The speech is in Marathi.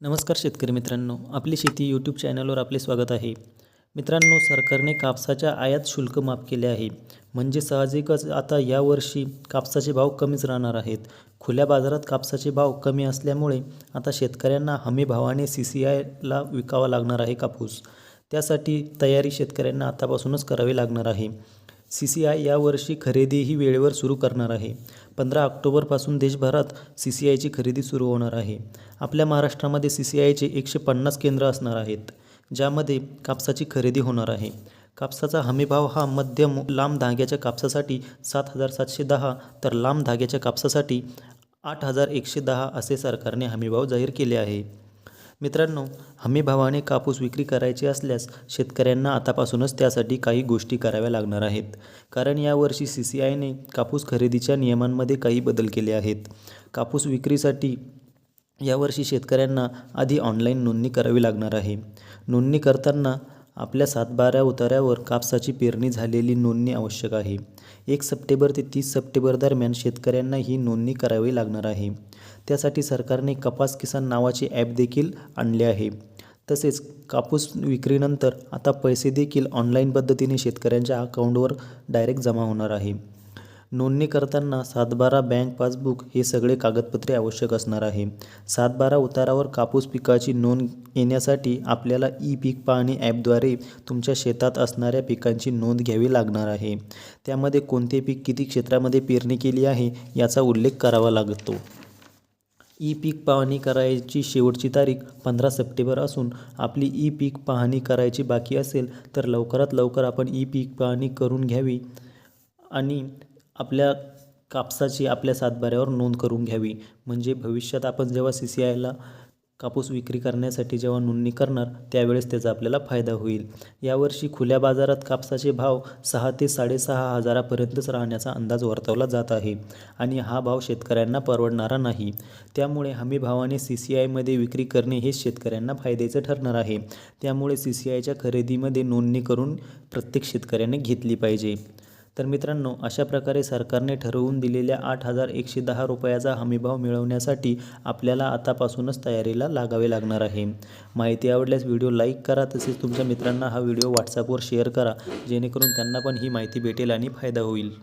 नमस्कार शेतकरी मित्रांनो आपली शेती यूट्यूब चॅनलवर आपले स्वागत आहे. मित्रांनो सरकारने कापसाच्या आयात शुल्क माफ केले आहे. म्हणजे साहजिकच आता यावर्षी कापसाचे भाव कमीच राहणार आहेत. खुल्या बाजारात कापसाचे भाव कमी असल्यामुळे आता शेतकऱ्यांना हमी भावाने सी सी आयला विकावा लागणार आहे कापूस. त्यासाठी तयारी शेतकऱ्यांना आतापासूनच करावी लागणार आहे. सी सी आय यावर्षी खरेदीही वेळेवर सुरू करणार आहे. पंधरा ऑक्टोबरपासून देशभरात सी सी आयची खरेदी सुरू होणार आहे. आपल्या महाराष्ट्रामध्ये सी सी आयचे एकशे पन्नास केंद्र असणार आहेत ज्यामध्ये कापसाची खरेदी होणार आहे. कापसाचा हमीभाव हा मध्यम लांब धाग्याच्या कापसासाठी सात हजार सातशे दहा तर लांब धाग्याच्या कापसासाठी आठ हजार एकशे दहा असे सरकारने हमीभाव जाहीर केले आहे. मित्रांनो हमीभावाने कापूस विक्री करायची असल्यास शेतकऱ्यांना आतापासूनच त्यासाठी काही गोष्टी कराव्या लागणार आहेत. कारण यावर्षी सी सी आयने कापूस खरेदीच्या नियमांमध्ये काही बदल केले आहेत. कापूस विक्रीसाठी यावर्षी शेतकऱ्यांना आधी ऑनलाईन नोंदणी करावी लागणार आहे. नोंदणी करताना आपल्या सातबाऱ्या उताऱ्यावर कापसाची पेरणी झालेली नोंदणी आवश्यक आहे. एक सप्टेंबर ते तीस सप्टेंबर दरम्यान शेतकऱ्यांना ही नोंदणी करावी लागणार आहे. त्यासाठी सरकारने कपास किसान नावाचे ॲप देखील आणले आहे. तसेच कापूस विक्रीनंतर आता पैसे देखील ऑनलाईन पद्धतीने शेतकऱ्यांच्या अकाउंटवर डायरेक्ट जमा होणार आहे. नोंदणी करताना सातबारा बँक पासबुक हे सगळे कागदपत्रे आवश्यक असणार आहे. सातबारा उतारावर कापूस पिकाची नोंद येण्यासाठी आपल्याला ई पीक पाहणी ॲपद्वारे तुमच्या शेतात असणाऱ्या पिकांची नोंद घ्यावी लागणार आहे. त्यामध्ये कोणते पीक किती क्षेत्रामध्ये पेरणी केली आहे याचा उल्लेख करावा लागतो. ई पीक पाहणी करायची शेवटची तारीख पंधरा सप्टेंबर असून आपली ई पीक पाहणी करायची बाकी असेल तर लवकरात लवकर आपण ई पीक पाहणी करून घ्यावी आणि आपल्या कापसाची आपल्या सातबाऱ्यावर नोंद करून घ्यावी. म्हणजे भविष्यात आपण जेव्हा सी सी आयला कापूस विक्री करण्यासाठी जेव्हा नोंदणी करणार त्यावेळेस त्याचा आपल्याला फायदा होईल. यावर्षी खुल्या बाजारात कापसाचे भाव सहा ते साडेसहा हजारापर्यंतच राहण्याचा अंदाज वर्तवला जात आहे आणि हा भाव शेतकऱ्यांना परवडणारा नाही. त्यामुळे हमी भावाने सी सी आयमध्ये विक्री करणे हे शेतकऱ्यांना फायद्याचे ठरणार आहे. त्यामुळे सी सी आयच्या खरेदीमध्ये नोंदणी करून प्रत्येक शेतकऱ्याने घेतली पाहिजे. तर मित्रांनो अशा प्रकारे सरकारने ठरवून दिलेल्या आठ हजार एकशे दहा रुपयाचा हमीभाव मिळवण्यासाठी आपल्याला आतापासूनच तयारीला लागावे लागणार आहे. माहिती आवडल्यास व्हिडिओ लाईक करा तसेच तुमच्या मित्रांना हा व्हिडिओ व्हॉट्सअपवर शेअर करा जेणेकरून त्यांना पण ही माहिती भेटेल आणि फायदा होईल.